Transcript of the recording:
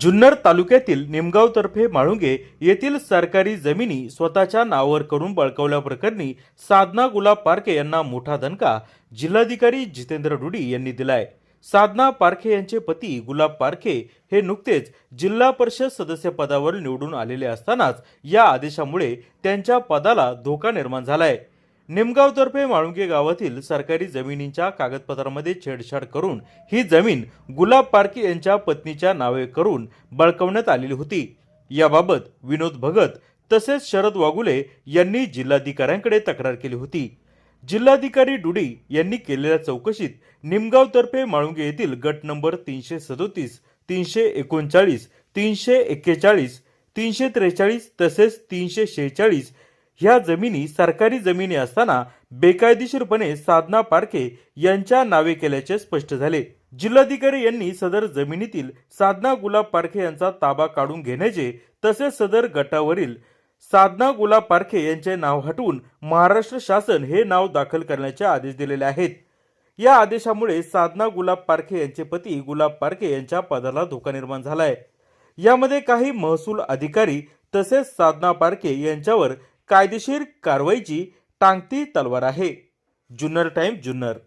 जुन्नर तालुक्यातील निमगावतर्फे माळुंगे येथील सरकारी जमिनी स्वतःच्या नावावर करून बळकावल्याप्रकरणी साधना गुलाब पारखे यांना मोठा दणका जिल्हाधिकारी जितेंद्र रुडी यांनी दिलाय. साधना पारखे यांचे पती गुलाब पारखे हे नुकतेच जिल्हा परिषद सदस्यपदावर निवडून आलेले असतानाच या आदेशामुळे त्यांच्या पदाला धोका निर्माण झालाय. निमगावतर्फे माळुंगे गावातील सरकारी जमिनींच्या कागदपत्रामध्ये छेडछाड करून ही जमीन गुलाब पारखे यांच्या पत्नीच्या नावे करून बळकवण्यात आलेली होती. याबाबत विनोद भगत तसेच शरद वागुले यांनी जिल्हाधिकाऱ्यांकडे तक्रार केली होती. जिल्हाधिकारी डुडी यांनी केलेल्या चौकशीत निमगावतर्फे माळुंगे येथील गट नंबर तीनशे सदोतीस तीनशे एकोणचाळीस तीनशे एक्केचाळीस तीनशे त्रेचाळीस तसेच तीनशे शेहेचाळीस ह्या जमिनी सरकारी जमिनी असताना बेकायदेशीरपणे साधना पारखे यांच्या नावे केल्याचे स्पष्ट झाले. जिल्हाधिकारी यांनी सदर जमिनीतील साधना गुलाब पारखे यांचा ताबा काढून घेण्याचे तसेच सदर गटावरील साधना गुलाब पारखे यांचे नाव हटवून महाराष्ट्र शासन हे नाव दाखल करण्याचे आदेश दिलेले आहेत. या आदेशामुळे साधना गुलाब पारखे यांचे पती गुलाब पारखे यांच्या पदाला धोका निर्माण झालाय. यामध्ये काही महसूल अधिकारी तसेच साधना पारखे यांच्यावर कायदेशीर कारवाईची टांगती तलवार आहे. जुन्नर टाइम जुन्नर.